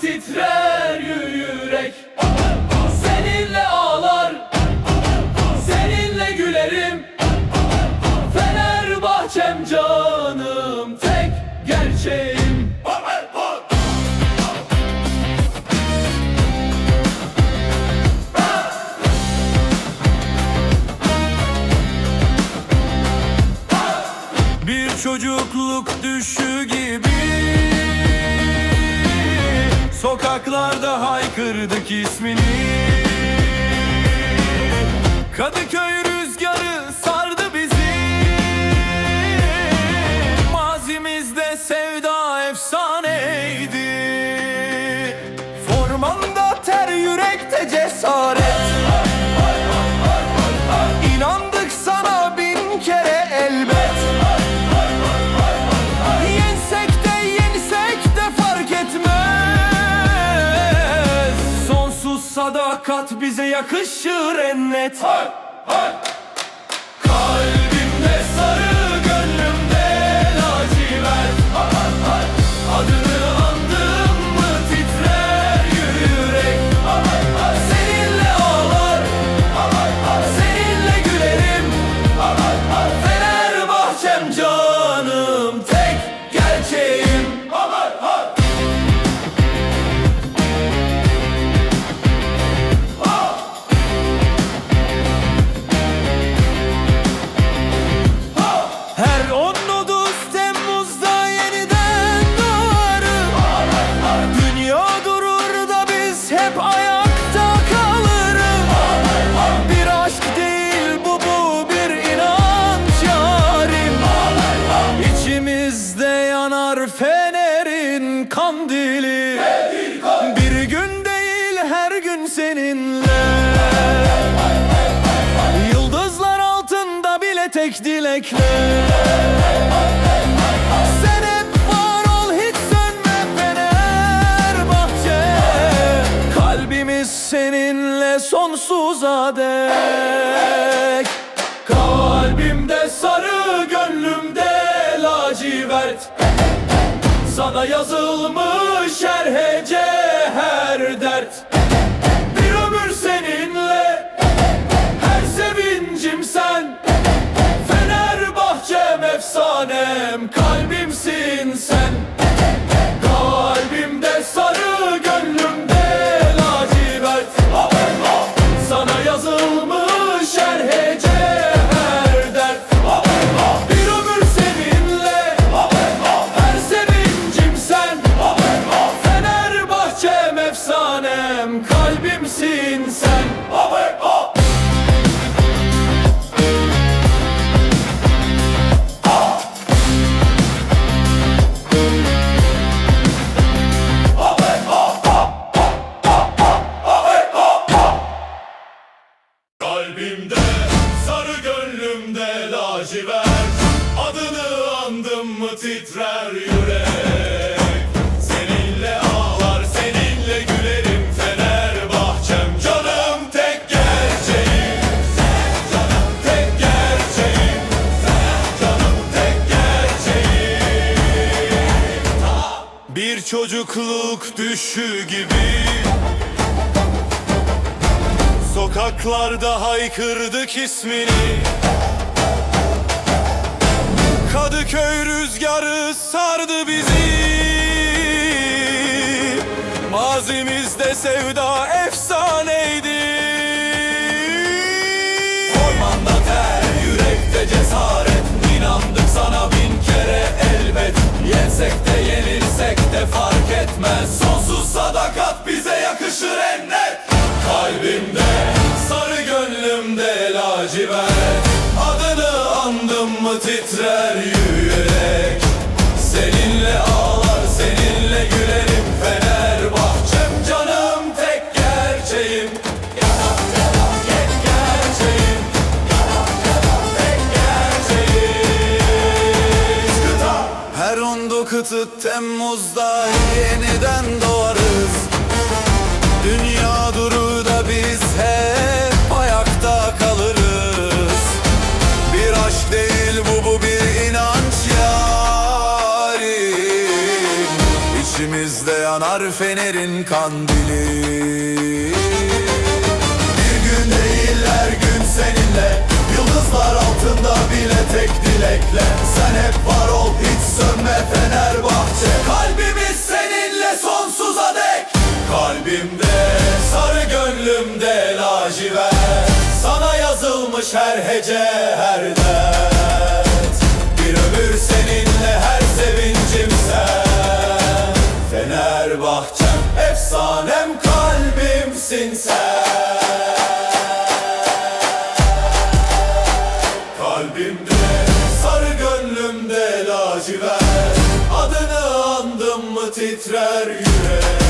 titrer yürek. Seninle ağlar Seninle gülerim. Fenerbahçem canım Tek gerçeğim. Bir çocukluk düşü gibi. Sokaklarda haykırdık ismini. Kadıköy rüzgarı sardı bizi. Mazimizde sevda efsaneydi. Formanda ter yürekte cesaret sadakat bize yakışır en net yanar fenerin kandili Bir gün değil her gün seninle. Yıldızlar altında bile tek dilekle. Sen hep var ol hiç sönme Fenerbahçe. Kalbimiz seninle sonsuza dek Sana yazılmış her hece kalbimsin sen. Kalbimde sarı gönlümde lacivert Adını andım titrer yürek çocukluk düşü gibi. Sokaklarda haykırdık ismini. Kadıköy rüzgarı sardı bizi. Mazimizde sevda efsaneydi lacivert Adını andım mı titrer yürek. Seninle ağlar, seninle gülerim Fenerbahçem. Canım tek gerçeğim. Canım tek gerçeğim. Her 19 Temmuz'da yeniden doğarız. Dünya durur da biz hep ayakta kalırız Yanar fenerin kandili. Bir gün değil her gün seninle. Yıldızlar altında bile tek dilekle. Sen hep var ol hiç sönme Fenerbahçe. Kalbimiz seninle sonsuza dek. Kalbimde sarı gönlümde lacivert Sana yazılmış her hece her der titrer yürek